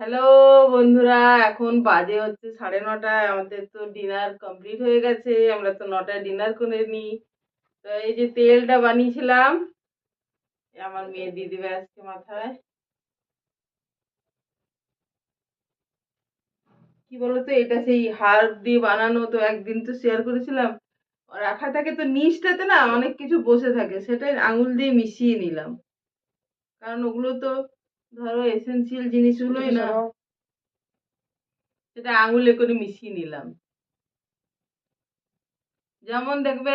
Hello বন্ধুরা, এখন বাজে হচ্ছে সাড়ে নটায়। আমাদের তো ডিনার কমপ্লিট হয়ে গেছে, আমরা তো নটায় ডিনার করে নিই। তো এই যে তেলটা বানিয়েছিলাম আমার মেয়ে দিয়ে দিবে আজকে মাথায়। কি বলতো, এটা সেই হার্ব দিয়ে বানানো তো একদিন তো শেয়ার করেছিলাম। রাখা থাকে তো নিচটাতে না অনেক কিছু বসে থাকে, সেটাই আঙুল দিয়ে মিশিয়ে নিলাম। কারণ ওগুলো তো ধরো এসেন্সিয়াল জিনিসগুলোই না। সেটা আঙুলে করে মিশিয়ে নিলাম। যেমন দেখবে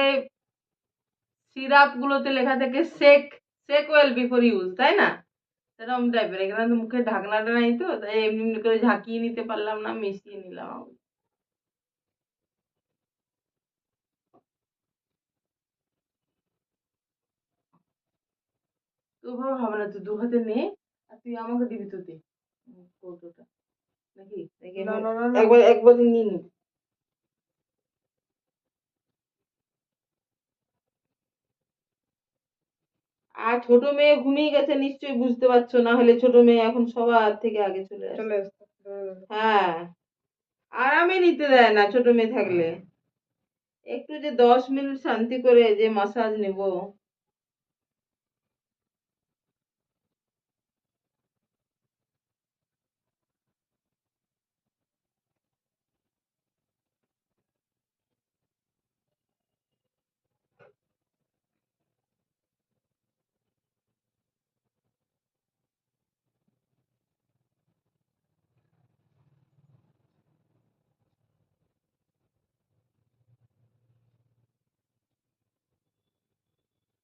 সিরাপ গুলোতে লেখা থাকে shake shake well before use তাই না? সেরকম টাইপের এখানে তো মুখে ঢাকনাটা নাই তো তাই এমনি এমনি করে ঝাঁকিয়ে নিতে পারলাম না মিশিয়ে নিলাম আঙুল। তো ভাবে হবে না তুই দু হাতে নে। আর তুই আমাকে দিবি তো দে কৌটোটা নাকি? নাকি না, না, না, না। একবার একবার নিয়ে নিবি। আর ছোট মেয়ে ঘুমিয়ে গেছে নিশ্চয়ই বুঝতে পারছ না হলে ছোট মেয়ে এখন সবার থেকে আগে চলে আসে। চলে হ্যাঁ আরামে নিতে দেয় না ছোট মেয়ে থাকলে। একটু যে দশ মিনিট শান্তি করে যে মাসাজ নেব।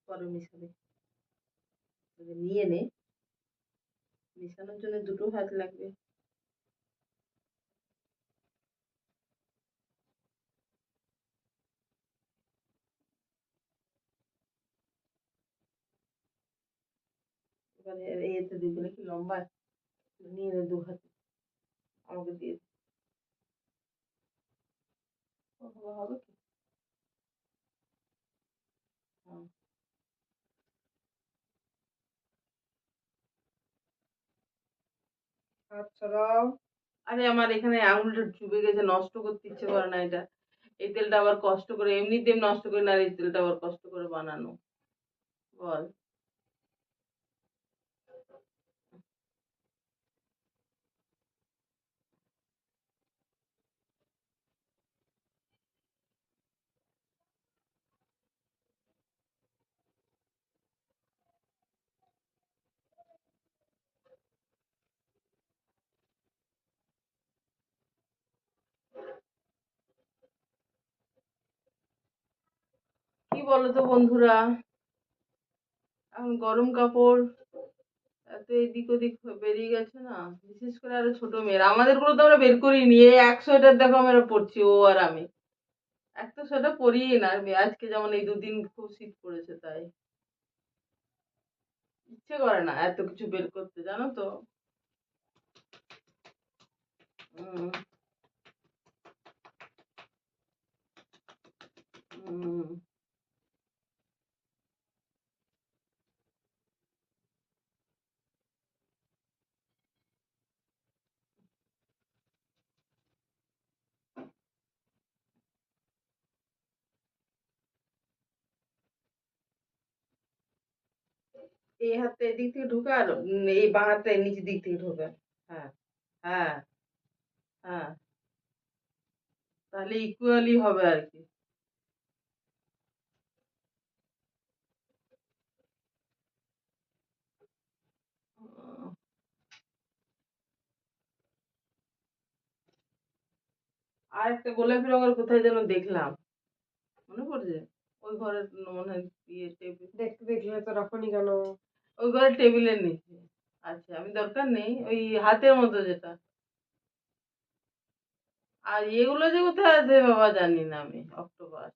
পরে মিশাবে। নিয়ে নে। মেশানোর জন্য দুটো হাত লাগবে। এবারে এতে দিবি নাকি লম্বা? নিয়ে নে দু হাতে। আমাকে দিয়ে হবে? ছড়াও আরে, আমার এখানে আঙুলটা চুবে গেছে, নষ্ট করতে ইচ্ছে করে না এটা। এই তেলটা আবার কষ্ট করে এমনিতে নষ্ট করে না এই তেলটা আবার কষ্ট করে বানানো। বল। বলতো বন্ধুরা? এখন গরম কাপড়, এত এদিক ওদিক বেরিয়ে গেছে না? বিশেষ করে আরও ছোট মেয়েরা। আমাদেরগুলো তো আমরা বের করিনি। এই এক সোয়েটার দেখো আমরা পরছি, ও আর আমি। এক তো সোয়েটার পরিই না। আমি আজকে যেমন এই দুদিন খুব শীত পড়েছে তাই। ইচ্ছে করে না এত কিছু বের করতে, জানো তো? এই হাতটা এদিক থেকে ঢুকে আর এই বাঁ হাতটা নিচের দিক থেকে ঢোকে। হ্যাঁ হ্যাঁ হ্যাঁ। তাহলে ইকুয়ালি হবে আর কি। আর একটা গোলাপি রঙের কোথায় যেন দেখলাম। মনে পড়ছে? ওই ঘরের মনে হয় দেখতে দেখলে তো রাখনি কেন? ওই ঘরের টেবিলের নিচে আচ্ছা আমি দরকার নেই ওই হাতের মতো যেটা। আর এগুলো যে কোথায় আছে বাবা জানি না আমি অক্টোপাস।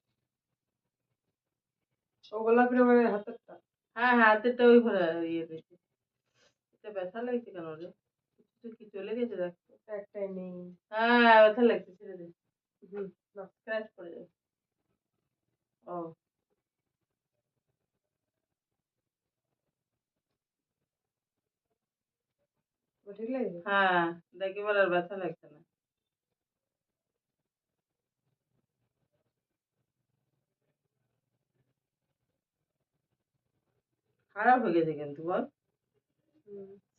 ও গোলাপি রঙের হাতেরটা? হ্যাঁ হ্যাঁ হাতেরটা ওই ঘরে ইয়ে দেখি এটা ব্যথা লাগছে কেন রে? কিছু কি চলে গেছে দেখ। একটাই নেই। হ্যাঁ ব্যথা লাগছে ছেড়ে দে হুম, না। স্ক্র্যাচ পড়ে যাবে ও ঠিক লাগছে হ্যাঁ দেখ এবার আর ব্যথা লাগছে না। খারাপ হয়ে গেছে কিন্তু বল।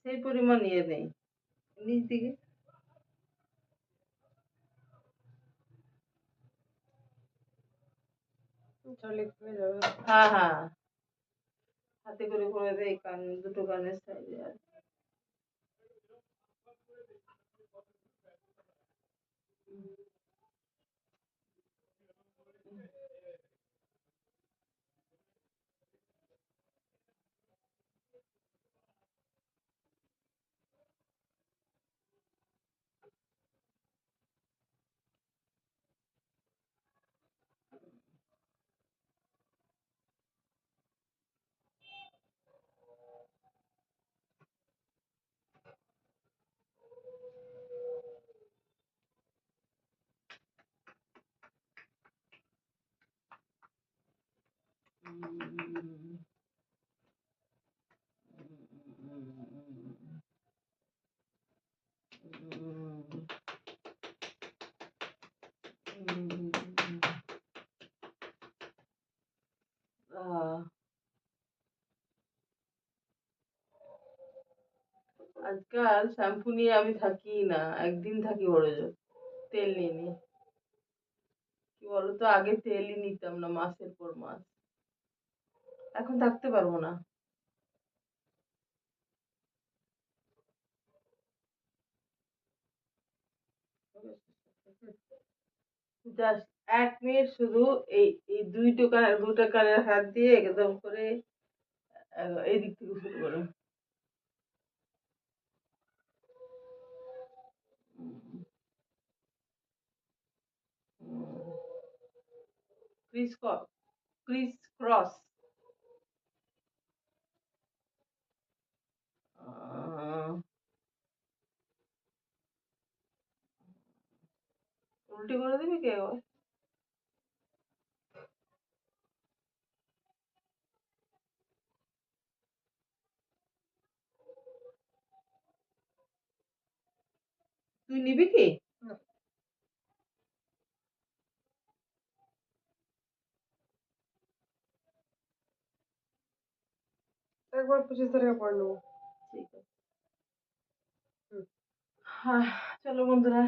সেই পরিমাণ ইয়ে নেই। নিচ দিকে। হয়ে হ্যাঁ হাতে করে করে দেয় কান দুটো কানের সাইডে আর Mm-hmm. আজকাল শ্যাম্পু নিয়ে আমি থাকি না একদিন থাকি বড় জোর তেল নিয়ে নিয়ে কি বলতো আগে তেলই নিতাম না মাসের পর মাস। এখন থাকতে পারব না। জাস্ট এক মিনিট শুধু এই এই দুই টোকানের দুটো কানের হাত দিয়ে একদম করে আহ, এই দিক থেকে শুরু করো। ক্রিস ক্রিস ক্রস উল্টে করে দিবি কে আবার? তুই নিবি কি একবার পঁচিশ তারিখে পরে নেব ঠিক আছে হ্যাঁ, চলো বন্ধুরা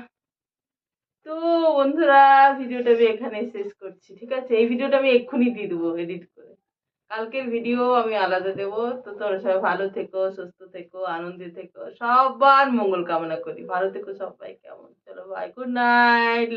তো বন্ধুরা ভিডিওটা আমি এখানে শেষ করছি ঠিক আছে? এই ভিডিওটা আমি এক্ষুনি দিয়ে দেবো এডিট করে। কালকের ভিডিও আমি আলাদা দেবো তো তোমরা সবাই ভালো থেকো সুস্থ থেকো আনন্দে থেকো সবার মঙ্গল কামনা করি। ভালো থেকো সবাই কেমন? চলো বাই গুড নাইট